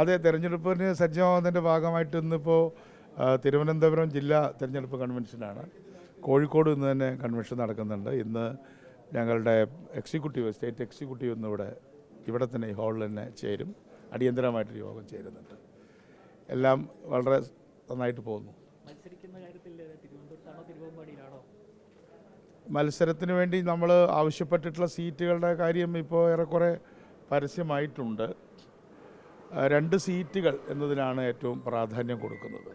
അതെ തെരഞ്ഞെടുപ്പിന് സജ്ജമാകുന്നതിന്റെ ഭാഗമായിട്ട് ഇന്നിപ്പോൾ തിരുവനന്തപുരം ജില്ലാ തെരഞ്ഞെടുപ്പ് കൺവെൻഷനാണ്. കോഴിക്കോട് ഇന്ന് തന്നെ കൺവെൻഷൻ നടക്കുന്നുണ്ട്. ഇന്ന് ഞങ്ങളുടെ എക്സിക്യൂട്ടീവ് സ്റ്റേറ്റ് എക്സിക്യൂട്ടീവ് ഇന്നിവിടെ ഇവിടെ തന്നെ ഈ ഹാളിൽ തന്നെ ചേരും. അടിയന്തരമായിട്ടൊരു യോഗം ചേരുന്നുണ്ട്. എല്ലാം വളരെ നന്നായിട്ട് പോകുന്നു. മത്സരത്തിന് വേണ്ടി നമ്മൾ ആവശ്യപ്പെട്ടിട്ടുള്ള സീറ്റുകളുടെ കാര്യം ഇപ്പോൾ ഏറെക്കുറെ പരസ്യമായിട്ടുണ്ട്. രണ്ട് സീറ്റുകൾ എന്നതിനാണ് ഏറ്റവും പ്രാധാന്യം കൊടുക്കുന്നത്.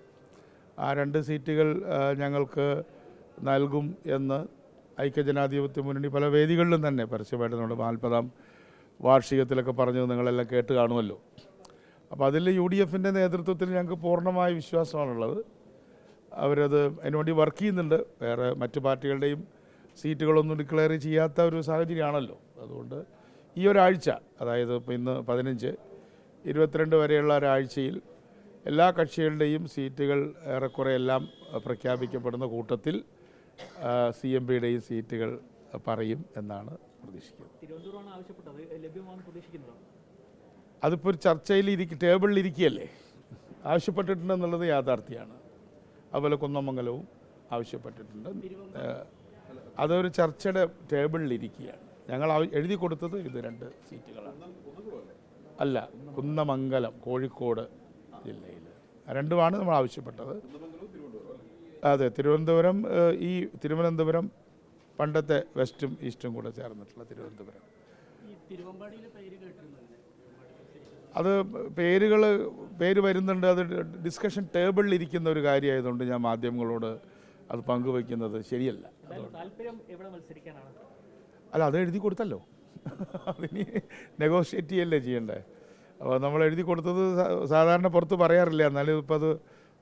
ആ രണ്ട് സീറ്റുകൾ ഞങ്ങൾക്ക് നൽകും എന്ന് ഐക്യജനാധിപത്യ മുന്നണി പല വേദികളിലും തന്നെ പരസ്യമായിട്ട് നമ്മുടെ നാൽപ്പതാം വാർഷികത്തിലൊക്കെ പറഞ്ഞത് നിങ്ങളെല്ലാം കേട്ട് കാണുമല്ലോ. അപ്പോൾ അതിൽ യു ഡി എഫിന്റെ നേതൃത്വത്തിൽ ഞങ്ങൾക്ക് പൂർണമായ വിശ്വാസമാണുള്ളത്. അവരത് അതിനുവേണ്ടി വർക്ക് ചെയ്യുന്നുണ്ട്. വേറെ മറ്റു പാർട്ടികളുടെയും സീറ്റുകളൊന്നും ഡിക്ലെയർ ചെയ്യാത്ത ഒരു സാഹചര്യമാണല്ലോ. അതുകൊണ്ട് ഈ ഒരാഴ്ച അതായത് ഇപ്പോൾ ഇന്ന് പതിനഞ്ച് ഇരുപത്തിരണ്ട് വരെയുള്ള ഒരാഴ്ചയിൽ എല്ലാ കക്ഷികളുടെയും സീറ്റുകൾ ഏറെക്കുറെ എല്ലാം പ്രഖ്യാപിക്കപ്പെടുന്ന കൂട്ടത്തിൽ സി എം പിയുടെയും സീറ്റുകൾ പറയും എന്നാണ് പ്രതീക്ഷിക്കുന്നത്. അതിപ്പോൾ ഒരു ചർച്ചയിൽ ഇരിക്കും ടേബിളിൽ ഇരിക്കുകയല്ലേ? ആവശ്യപ്പെട്ടിട്ടുണ്ടെന്നുള്ളത് യാഥാർത്ഥ്യമാണ്. അതുപോലെ കുന്നമംഗലവും ആവശ്യപ്പെട്ടിട്ടുണ്ട്. അതൊരു ചർച്ചയുടെ ടേബിളിൽ ഇരിക്കുകയാണ്. ഞങ്ങൾ എഴുതി കൊടുത്തത് ഇത് രണ്ട് സീറ്റുകളാണ്. അല്ല കുന്നമംഗലം കോഴിക്കോട് ജില്ലയിൽ രണ്ടുമാണ് നമ്മൾ ആവശ്യപ്പെട്ടത്. അതെ തിരുവനന്തപുരം ഈ തിരുവനന്തപുരം പണ്ടത്തെ വെസ്റ്റും ഈസ്റ്റും കൂടെ ചേർന്നിട്ടുള്ള തിരുവനന്തപുരം. അത് പേരുകൾ പേര് വരുന്നുണ്ട്. അത് ഡിസ്കഷൻ ടേബിളിൽ ഇരിക്കുന്ന ഒരു കാര്യമായതുകൊണ്ട് ഞാൻ മാധ്യമങ്ങളോട് അത് പങ്കുവയ്ക്കുന്നത് ശരിയല്ല. അല്ല അത് എഴുതി കൊടുത്തല്ലോ. അതിനി നെഗോഷിയേറ്റ് ചെയ്യല്ലേ ചെയ്യണ്ടേ? അപ്പോൾ നമ്മൾ എഴുതി കൊടുത്തത് സാധാരണ പുറത്ത് പറയാറില്ല. എന്നാലും ഇപ്പോൾ അത്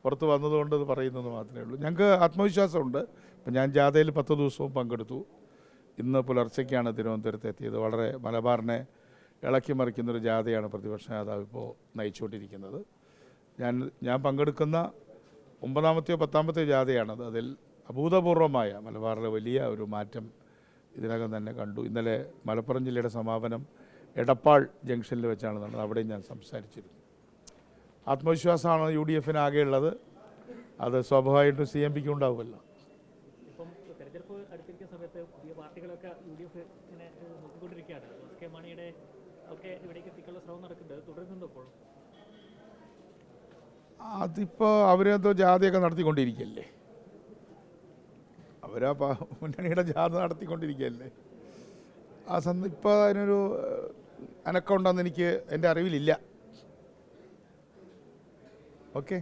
പുറത്ത് വന്നതുകൊണ്ട് അത് പറയുന്നത് മാത്രമേ ഉള്ളൂ. ഞങ്ങൾക്ക് ആത്മവിശ്വാസമുണ്ട്. ഇപ്പം ഞാൻ ജാഥയിൽ പത്ത് ദിവസവും പങ്കെടുത്തു. ഇന്ന് പുലർച്ചയ്ക്കാണ് തിരുവനന്തപുരത്ത് എത്തിയത്. വളരെ മലബാറിനെ ഇളക്കി മറിക്കുന്നൊരു ജാഥയാണ് പ്രതിപക്ഷ നേതാവ് ഇപ്പോൾ നയിച്ചുകൊണ്ടിരിക്കുന്നത്. ഞാൻ ഞാൻ പങ്കെടുക്കുന്ന ഒമ്പതാമത്തെയോ പത്താമത്തെയോ ജാഥയാണത്. അതിൽ അഭൂതപൂർവമായ മലബാറിലെ വലിയ ഒരു മാറ്റം ഇതിനകം തന്നെ കണ്ടു. ഇന്നലെ മലപ്പുറം ജില്ലയുടെ സമാപനം എടപ്പാൾ ജംഗ്ഷനിൽ വെച്ചാണ് നടന്നത്. അവിടെയും ഞാൻ സംസാരിച്ചിരുന്നു. ആത്മവിശ്വാസമാണ് യു ഡി എഫിന് ആകെയുള്ളത് അത് സ്വാഭാവികമായിട്ടും സി എം പിക്ക് ഉണ്ടാവുമല്ലോ. അതിപ്പോൾ അവരെന്തോ ജാതിയൊക്കെ നടത്തിക്കൊണ്ടിരിക്കുകയല്ലേ അവരാ മുന്നണിയുടെ ജാഥ നടത്തിക്കൊണ്ടിരിക്കുകയല്ലേ? ആ സന്ദ ഇപ്പോൾ അതിനൊരു അനക്കമുണ്ടെന്ന് എനിക്ക് എന്റെ അറിവിലില്ല. ഓക്കെ.